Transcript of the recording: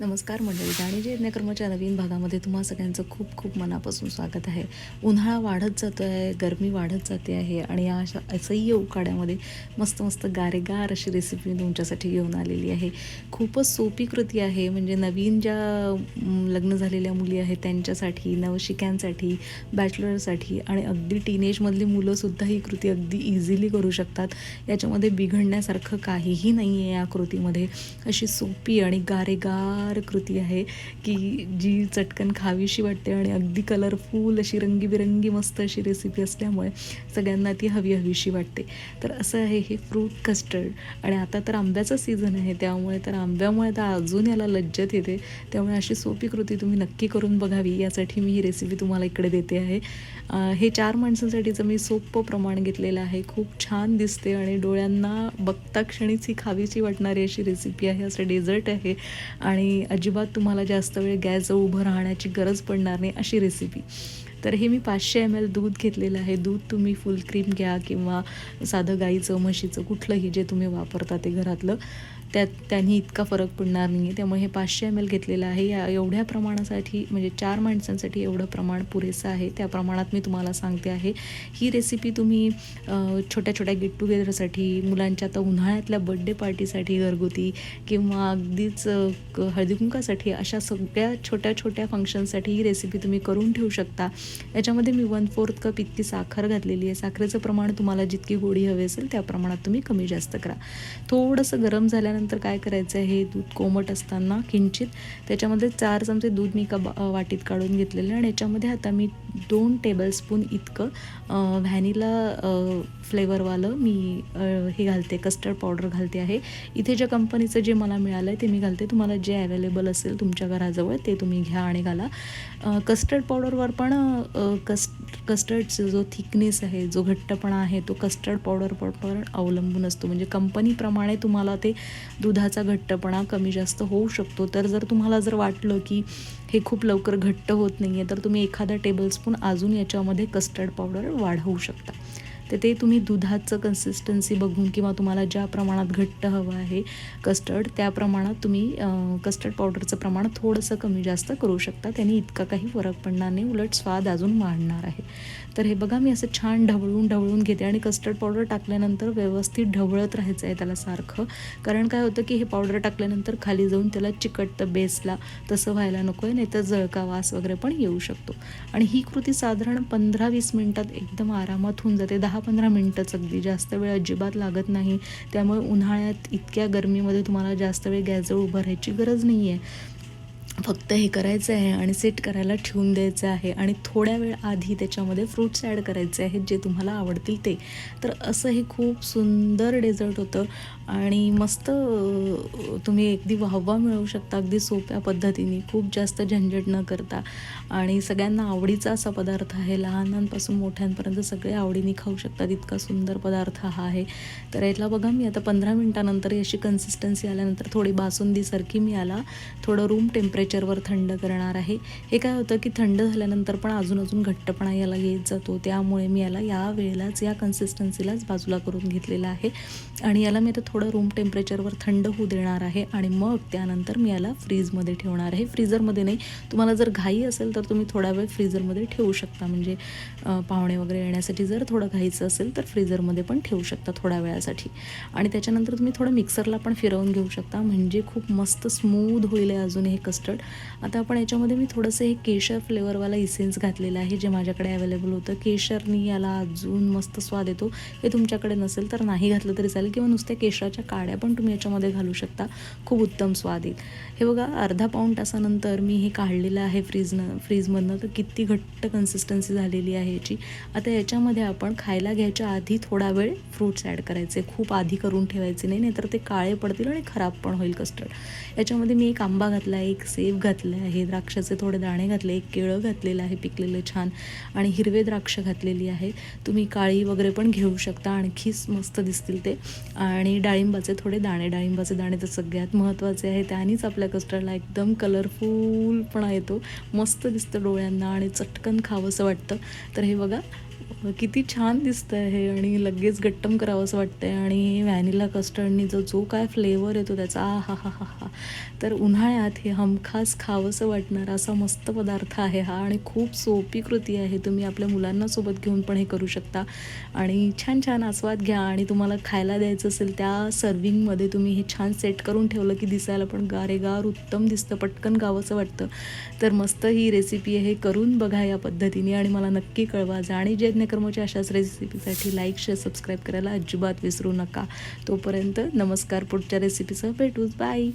नमस्कार मंडळी. गाणी यज्ञकर्माच्या नवीन भागामध्ये तुम्हा सगळ्यांचं खूप खूप मनापासून स्वागत आहे. उन्हाळा वाढत जातो आहे गरमी वाढत जाते आहे आणि या अशा असह्य उकाड्यामध्ये मस्त मस्त गारेगार अशी रेसिपी मी तुमच्यासाठी घेऊन आलेली आहे. खूपच सोपी कृती आहे. म्हणजे नवीन ज्या लग्न झालेल्या मुली आहेत त्यांच्यासाठी नवशिक्यांसाठी बॅचलरसाठी आणि अगदी टीनेजमधली मुलंसुद्धा ही कृती अगदी इझिली करू शकतात. याच्यामध्ये बिघडण्यासारखं काहीही नाही आहे या कृतीमध्ये. अशी सोपी आणि गारेगार कृती आहे की जी चटकन खावीशी वाटते आणि अगदी कलरफुल अशी रंगीबिरंगी मस्त अशी रेसिपी असल्यामुळे सगळ्यांना ती हवी हवीशी वाटते. तर असं आहे हे फ्रूट कस्टर्ड आणि आता तर आंब्याचा सीझन आहे त्यामुळे तर आंब्यामुळे तर अजून याला लज्जत येते. त्यामुळे अशी सोपी कृती तुम्ही नक्की करून बघावी. यासाठी मी ही रेसिपी तुम्हाला इकडे देते आहे. हे चार माणसांसाठीचं मी सोपं प्रमाण घेतलेलं आहे. खूप छान दिसते आणि डोळ्यांना बघता क्षणीच ही खावीची वाटणारी अशी रेसिपी आहे. असं डेझर्ट आहे आणि अजिबात तुम्हाला जास्त वेळ गॅसजवळ उभं राहण्याची गरज पडणार नाही अशी रेसिपी तर हे मी पाचशे एम एल दूध घेतलेलं आहे. दूध तुम्ही फुल क्रीम घ्या किंवा साधं गाईचं म्हशीचं कुठलंही जे तुम्ही वापरता ते घरातलं. त्यात त्यांनी इतका फरक पडणार नाही आहे त्यामुळे हे पाचशे एम एल घेतलेलं आहे. या एवढ्या प्रमाणासाठी म्हणजे चार माणसांसाठी एवढं प्रमाण पुरेसं आहे. त्या प्रमाणात मी तुम्हाला सांगते आहे. ही रेसिपी तुम्ही छोट्या छोट्या गेट टुगेदरसाठी मुलांच्या आता उन्हाळ्यातल्या बड्डे पार्टीसाठी घरगुती किंवा अगदीच क- हळदीकुंकासाठी अशा सगळ्या छोट्या छोट्या फंक्शनसाठी ही रेसिपी तुम्ही करून ठेवू शकता. याच्यामध्ये मी वन फोर्थ कप इतकी साखर घातलेली आहे. साखरेचं प्रमाण तुम्हाला जितकी गोडी हवी असेल त्या प्रमाणात तुम्ही कमी जास्त करा. थोडंसं गरम झाल्यानंतर काय करायचं आहे? हे दूध कोमट असताना किंचित. त्याच्यामध्ये चार चमचे दूध मी कबा वाटीत काढून घेतलेलं आहे. आणि याच्यामध्ये आता मी दोन टेबलस्पून इतकं व्हॅनिला फ्लेवरवालं मी हे घालते. कस्टर्ड पावडर घालते आहे. इथे ज्या कंपनीचं जे मला मिळालं आहे ते मी घालते. तुम्हाला जे अवेलेबल असेल तुमच्या घराजवळ ते तुम्ही घ्या आणि घाला. कस्टर्ड पावडरवर पण कस कस्टर्डचा जो थिकनेस आहे जो घट्टपणा आहे तो कस्टर्ड पावडर पावडर अवलंबून असतो. म्हणजे कंपनीप्रमाणे तुम्हाला ते दुधाचा घट्टपणा कमी जास्त होऊ शकतो. तर जर तुम्हाला जर वाटलं की हे खूप लवकर घट्ट होत नाही आहे तर तुम्ही एखादा टेबलस्पून अजून याच्यामध्ये कस्टर्ड पावडर वाढवू शकता. तर ते तुम्ही दुधाचं कन्सिस्टन्सी बघून किंवा तुम्हाला ज्या प्रमाणात घट्ट हवं आहे कस्टर्ड त्या प्रमाणात तुम्ही कस्टर्ड पावडरचं प्रमाण थोडंसं कमी जास्त करू शकता. त्याने इतका काही फरक पडणार नाही. उलट स्वाद अजून वाढणार आहे. तर हे बघा मी असं छान ढवळून ढवळून घेते आणि कस्टर्ड पावडर टाकल्यानंतर व्यवस्थित ढवळत राहायचं आहे त्याला सारखं. कारण काय होतं की हे पावडर टाकल्यानंतर खाली जाऊन त्याला चिकटतं बेसला तसं व्हायला नको आहे नाही तर जळका वास वगैरे पण येऊ शकतो. आणि ही कृती साधारण पंधरा वीस मिनटात एकदम आरामात होऊन जाते. दहा दहा पंधरा मिनटंच अगदी. जास्त वेळ अजिबात लागत नाही. त्यामुळे उन्हाळ्यात इतक्या गरमीमध्ये तुम्हाला जास्त वेळ गॅसजवळ उभं राहायची गरज नाही आहे फक्त हे करायचं आहे आणि सेट करायला ठेवून द्यायचं आहे आणि थोड्या वेळ आधी त्याच्यामध्ये फ्रूट्स ॲड करायचे आहेत जे तुम्हाला आवडतील ते. तर असं हे खूप सुंदर डेझर्ट होतं आणि मस्त तुम्ही अगदी वाहवा मिळवू शकता अगदी सोप्या पद्धतीने. खूप जास्त झंझट न करता. आणि सगळ्यांना आवडीचा असा पदार्थ आहे. लहानांपासून मोठ्यांपर्यंत सगळे आवडीने खाऊ शकतात. इतका सुंदर पदार्थ हा आहे. तर याला बघा मी आता पंधरा मिनटानंतर अशी कन्सिस्टन्सी आल्यानंतर थोडी बासुंदीसारखी मी याला थोडं रूम टेम्परेचरवर थंड करणार आहे. हे काय होतं की थंड झाल्यानंतर पण अजून अजून घट्टपणा याला येत जातो. त्यामुळे मी याला या वेळेलाच या कन्सिस्टन्सीलाच बाजूला करून घेतलेला आहे. आणि याला मी आता थोडं रूम टेम्परेचरवर थंड होऊ देणार आहे. आणि मग त्यानंतर मी याला फ्रीजमध्ये ठेवणार आहे. फ्रीजरमध्ये नाही. तुम्हाला जर घाई असेल तर तुम्ही थोडा वेळ फ्रीजरमध्ये ठेवू शकता. म्हणजे पाहुणे वगैरे येण्यासाठी जर थोडं घाईचं असेल तर फ्रीजरमध्ये पण ठेवू शकता थोड्या वेळासाठी. आणि त्याच्यानंतर तुम्ही थोडं मिक्सरला पण फिरवून घेऊ शकता. म्हणजे खूप मस्त स्मूथ होईल अजून हे कस्टर्ड आता आपण याच्यामध्ये मी थोडंसं हे केशर फ्लेवरवाला इसेन्स घातलेलं आहे जे माझ्याकडे अवेलेबल होतं. केशरनी याला अजून मस्त स्वाद येतो. हे तुमच्याकडे नसेल तर नाही घातलं तरी चालेल किंवा नुसत्या केशराच्या काड्या पण तुम्ही याच्यामध्ये घालू शकता. खूप उत्तम स्वाद येईल. हे बघा अर्धा पाऊण तासानंतर मी हे काढलेलं आहे फ्रीजनं फ्रीजमधनं तर किती घट्ट कन्सिस्टन्सी झालेली आहे याची. आता याच्यामध्ये आपण खायला घ्यायच्या आधी थोडा वेळ फ्रूट्स ॲड करायचे. खूप आधी करून ठेवायचे नाही नाहीतर ते काळे पडतील आणि खराब पण होईल कस्टर्ड याच्यामध्ये मी एक आंबा घातला आहे एक सेब घातले आहे द्राक्षाचे थोडे दाणे घातले एक केळं घातलेलं आहे पिकलेलं छान आणि हिरवे द्राक्ष घातलेली आहे. तुम्ही काळी वगैरे पण घेऊ शकता आणखीच मस्त दिसतील ते. आणि डाळिंबाचे थोडे दाणे डाळिंबाचे दाणे तर सगळ्यात महत्त्वाचे आहे त्यानेच आपल्या कस्टर्डला एकदम कलरफुलपणा येतो. मस्त दिसतं डोळ्यांना आणि चटकन खावंसं वाटतं. तर हे बघा किती छान दिसतं हे आणि लगेच गट्टम करावं असं वाटतंय. आणि व्हॅनिला कस्टर्डनी जो जो काय फ्लेवर येतो त्याचा आ हा हा हा हा. तर उन्हाळ्यात हे हमखास खावंसं वाटणार असा मस्त पदार्थ आहे हा. आणि खूप सोपी कृती आहे. तुम्ही आपल्या मुलांना सोबत घेऊन पण हे करू शकता. आणि छान छान आस्वाद घ्या. आणि तुम्हाला खायला द्यायचं असेल त्या सर्विंगमध्ये तुम्ही हे छान सेट करून ठेवलं की दिसायला पण गारेगार उत्तम दिसतं. पटकन गावंसं वाटतं. तर मस्त ही रेसिपी आहे. करून बघा या पद्धतीने आणि मला नक्की कळवा. जाणी यज्ञकर्मच्या अशाच रेसिपीसाठी लाईक शेअर सबस्क्राईब करायला अजिबात विसरू नका. तोपर्यंत नमस्कार पुढच्या रेसिपीसह भेटूच बाय